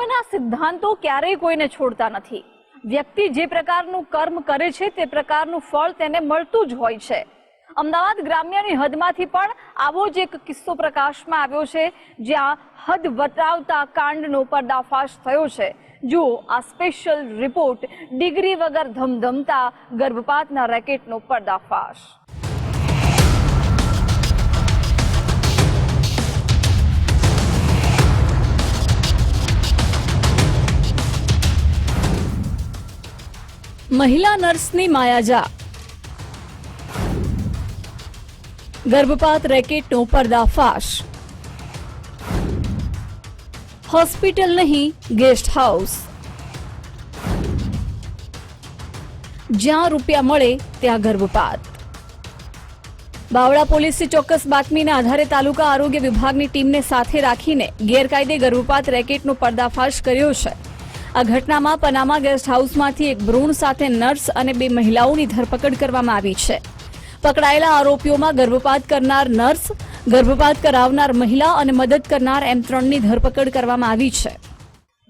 ધર્મના સિદ્ધાંતો ક્યારેય કોઈને છોડતા નથી. વ્યક્તિ જે પ્રકારનું કર્મ કરે છે, તે પ્રકારનું ફળ તેને મળતું જ હોય છે. અમદાવાદ ગ્રામ્યની હદમાંથી પણ આવો જ એક કિસ્સો પ્રકાશમાં આવ્યો છે, જ્યાં હદ વટાવતા કાંડનો પર્દાફાશ થયો છે. જુઓ, આ સ્પેશિયલ રિપોર્ટ ડિગ્રી વગર ધમધમતા ગર્ભપાતના રેકેટનો પર્દાફાશ. મહિલા નર્સની માયાજા ગર્ભપાત રેકેટનો પર્દાફાશ. હોસ્પિટલ નહીં, ગેસ્ટ હાઉસ. જ્યાં રૂપિયા મળે ત્યાં ગર્ભપાત. બાવળા પોલીસે ચોક્કસ બાતમીના આધારે તાલુકા આરોગ્ય વિભાગની ટીમને સાથે રાખીને ગેરકાયદે ગર્ભપાત રેકેટનો પર્દાફાશ કર્યો છે. આ ઘટનામાં પનામા ગેસ્ટ હાઉસમાંથી એક ભ્રૂણ સાથે નર્સ અને બે મહિલાઓની ધરપકડ કરવામાં આવી છે. પકડાયેલા આરોપીઓમાં ગર્ભપાત કરનાર નર્સ, ગર્ભપાત કરાવનાર મહિલા અને મદદ કરનાર એમ ત્રણની ધરપકડ કરવામાં આવી છે.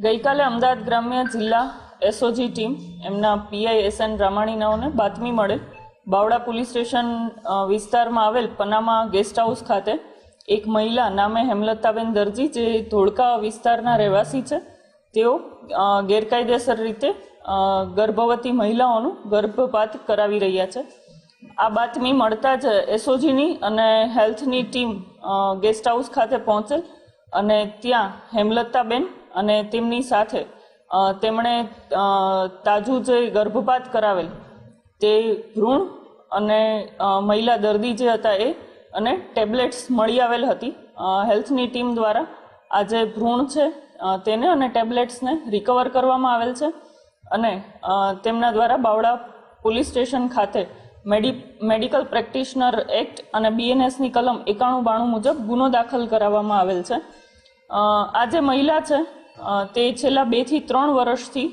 ગઈકાલે અમદાવાદ ગ્રામ્ય જિલ્લા એસઓજી ટીમ એમના પીઆઈ એસ એન રામાણીનાઓને બાતમી મળેલ બાવડા પોલીસ સ્ટેશન વિસ્તારમાં આવેલ પનામા ગેસ્ટ હાઉસ ખાતે એક મહિલા નામે હેમલતાબેન દરજી, જે ધોળકા વિસ્તારના રહેવાસી છે તેઓ ગેરકાયદેસર રીતે ગર્ભવતી મહિલાઓનું ગર્ભપાત કરાવી રહ્યા છે. આ બાતમી મળતા જ એસઓજીની અને હેલ્થની ટીમ ગેસ્ટ હાઉસ ખાતે પહોંચેલ અને ત્યાં હેમલતાબેન અને તેમની સાથે તેમણે તાજું જે ગર્ભપાત કરાવેલ તે ભ્રૂણ અને મહિલા દર્દી જે હતા એ અને ટેબ્લેટ્સ મળી આવેલ હતી હેલ્થની ટીમ દ્વારા. આ જે ભ્રૂણ છે તેને અને ટેબ્લેટ્સને રિકવર કરવામાં આવેલ છે અને તેમના દ્વારા બાવળા પોલીસ સ્ટેશન ખાતે મેડી, મેડિકલ પ્રેક્ટિશનર એક્ટ અને બીએનએસની કલમ એકાણું બાણું મુજબ ગુનો દાખલ કરાવવામાં આવેલ છે. આ જે મહિલા છે તે છેલ્લા બેથી ત્રણ વર્ષથી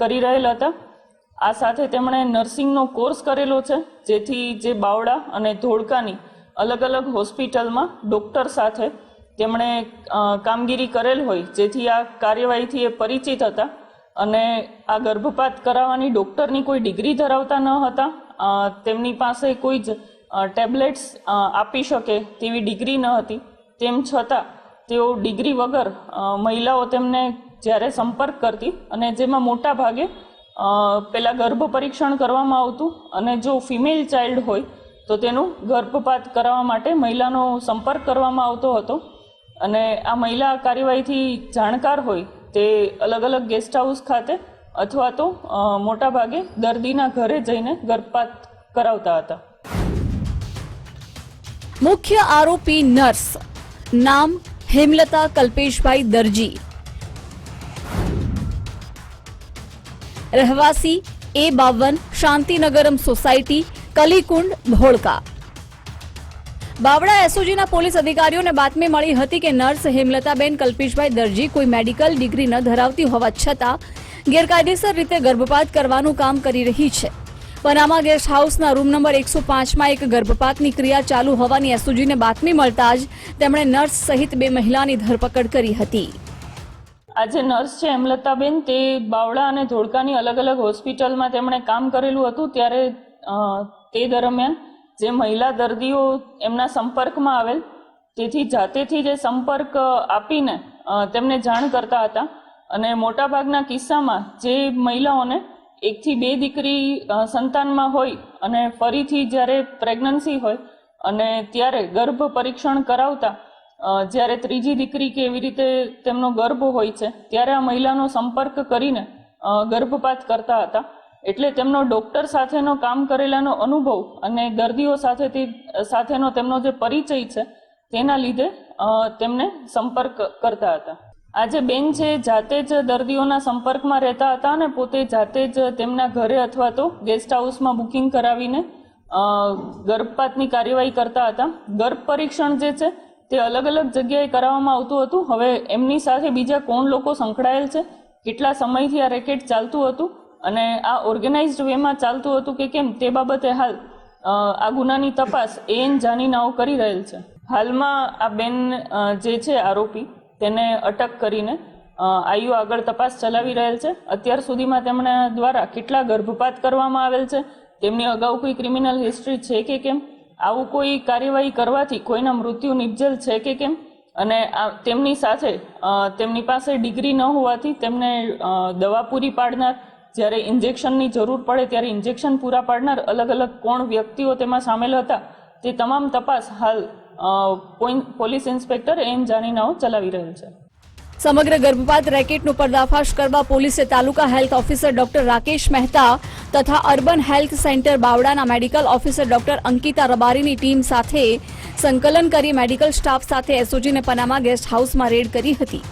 કરી રહેલ હતા. આ સાથે તેમણે નર્સિંગનો કોર્સ કરેલો છે, જેથી જે બાવડા અને ધોળકાની અલગ અલગ હોસ્પિટલમાં ડૉક્ટર સાથે તેમણે કામગીરી કરેલ હોય, જેથી આ કાર્યવાહીથી એ પરિચિત હતા અને આ ગર્ભપાત કરાવવાની ડૉક્ટરની કોઈ ડિગ્રી ધરાવતા ન હતા. તેમની પાસે કોઈ જ ટેબ્લેટ્સ આપી શકે તેવી ડિગ્રી ન હતી. તેમ છતાં, તેઓ ડિગ્રી વગર મહિલાઓ તેમને જ્યારે સંપર્ક કરતી અને જેમાં મોટા ભાગે પહેલાં ગર્ભ પરીક્ષણ કરવામાં આવતું અને જો ફિમેલ ચાઇલ્ડ હોય, તો તેનું ગર્ભપાત કરાવવા માટે મહિલાનો સંપર્ક કરવામાં આવતો હતો. અને આ મહિલા કાર્યવાહીથી જાણકાર હોય તે અલગ અલગ ગેસ્ટ હાઉસ ખાતે અથવા તો મોટાભાગે દર્દીના ઘરે જઈને ગર્ભપાત કરાવતા હતા. મુખ્ય આરોપી નર્સ. નામ હેમલતા કલ્પેશભાઈ દરજી. રહેવાસી એ બાવન, શાંતિનગરમ સોસાયટી, કલીકુંડ ધોળકા બાવડા એસઓજીના પોલીસ અધિકારીઓને બાતમી મળી હતી કે નર્સ હેમલતાબેન કલ્પેશભાઈ દરજી કોઈ મેડિકલ ડિગ્રી ન ધરાવતી હોવા છતાં ગેરકાયદેસર રીતે ગર્ભપાત કરવાનું કામ કરી રહી છે. પનામા ગેસ્ટ હાઉસના રૂમ નંબર એકસો પાંચમાં એક ગર્ભપાતની ક્રિયા ચાલુ હોવાની એસઓજીને બાતમી મળતા જ તેમણે નર્સ સહિત બે મહિલાની ધરપકડ કરી હતી. આજે નર્સ છે હેમલતાબેન, તે બાવળા અને ધોળકાની અલગ અલગ હોસ્પિટલમાં તેમણે કામ કરેલું હતું ત્યારે તે દરમિયાન જે મહિલા દર્દીઓ એમના સંપર્કમાં આવેલ, તેથી જાતેથી જે સંપર્ક આપીને તેમને જાણ કરતા હતા. અને મોટાભાગના કિસ્સામાં જે મહિલાઓને એકથી બે દીકરી સંતાનમાં હોય અને ફરીથી જ્યારે પ્રેગ્નન્સી હોય અને ત્યારે ગર્ભ પરીક્ષણ કરાવતા જ્યારે ત્રીજી દીકરી કે એવી રીતે તેમનો ગર્ભ હોય છે, ત્યારે આ મહિલાનો સંપર્ક કરીને ગર્ભપાત કરતા હતા. એટલે તેમનો ડૉક્ટર સાથેનો કામ કરેલાનો અનુભવ અને દર્દીઓ સાથેથી, સાથેનો તેમનો જે પરિચય છે, તેના લીધે તેમને સંપર્ક કરતા હતા. આજે બેન છે, જાતે જ દર્દીઓના સંપર્કમાં રહેતા હતા અને પોતે જાતે જ તેમના ઘરે અથવા તો ગેસ્ટ હાઉસમાં બુકિંગ કરાવીને ગર્ભપાતની કાર્યવાહી કરતા હતા. ગર્ભ પરીક્ષણ જે છે, તે અલગ અલગ જગ્યાએ કરાવવામાં આવતું હતું. હવે એમની સાથે બીજા કોણ લોકો સંકળાયેલ છે? કેટલા સમયથી આ રેકેટ ચાલતું હતું? અને આ ઓર્ગેનાઇઝડ વેમાં ચાલતું હતું કે કેમ તે બાબતે હાલ આ ગુનાની તપાસ એન જાનીનાઓ કરી રહેલ છે. હાલમાં આ બેન જે છે આરોપી, તેને અટક કરીને આયુ આગળ તપાસ ચલાવી રહેલ છે. અત્યાર સુધીમાં તેમના દ્વારા કેટલા ગર્ભપાત કરવામાં આવેલ છે, તેમની અગાઉ કોઈ ક્રિમિનલ હિસ્ટ્રી છે કે કેમ, આવું કોઈ કાર્યવાહી કરવાથી કોઈના મૃત્યુ નિપજેલ છે કે કેમ, અને આ, તેમની સાથે તેમની પાસે ડિગ્રી ન હોવાથી તેમને દવા પૂરી પાડનાર જ્યારે ઇન્જેક્શનની જરૂર પડે ત્યારે ઇન્જેક્શન પૂરા પાડનાર અલગ અલગ કોણ વ્યક્તિઓ તેમાં સામેલ હતા, તે તમામ તપાસ હાલ પોલીસ ઇન્સ્પેક્ટર એમ જાનીનાઓ ચલાવી રહેલ છે. સમગ્ર ગર્ભપાત રેકેટનો પર્દાફાશ કરવા પોલીસે taluka health officer doctor Rakesh Mehta તથા અર્બન હેલ્થ સેન્ટર બાવડાના મેડિકલ ઓફિસર ડોક્ટર અંકિતા રબારીની ટીમ સાથે સંકલન કરી મેડિકલ સ્ટાફ સાથે એસઓજીને પનામા ગેસ્ટ હાઉસમાં રેડ કરી હતી.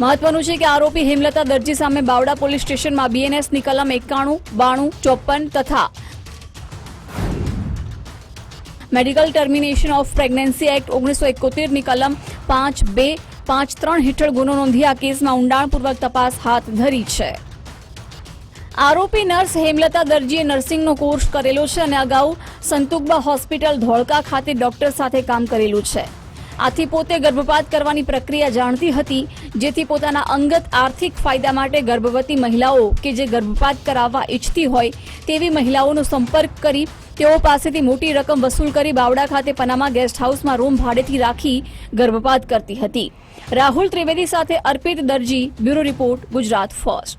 મહત્વનું છે કે આરોપી હેમલતા દરજી સામે બાવડા પોલીસ સ્ટેશનમાં બીએનએસની કલમ એકાણું, બાણું ચોપન તથા medical termination of pregnancy act ઓગણીસો એકોતેરની કલમ પાંચ બે પાંચ ત્રણ હેઠળ ગુનો નોંધી આ કેસમાં ઊંડાણપૂર્વક તપાસ હાથ ધરી છે. આરોપી નર્સ હેમલતા દરજીએ નર્સિંગનો કોર્સ કરેલો છે અને અગાઉ સંતુકબા હોસ્પિટલ ધોળકા ખાતે ડોક્ટર સાથે કામ કરેલું છે. આથી પોતે ગર્ભપાત કરવાની પ્રક્રિયા જાણતી હતી જેથી પોતાના અંગત આર્થિક ફાયદા માટે ગર્ભવતી મહિલાઓ કે જે ગર્ભપાત કરાવવા ઈચ્છતી હોય તેવી મહિલાઓનો સંપર્ક કરી તેઓ પાસેથી મોટી રકમ વસૂલ કરી બાવડા ખાતે પનામા ગેસ્ટ હાઉસમાં રૂમ ભાડેથી રાખી ગર્ભપાત કરતી હતી. રાહુલ ત્રિવેદી સાથે Arpit Darji, bureau report, Gujarat first.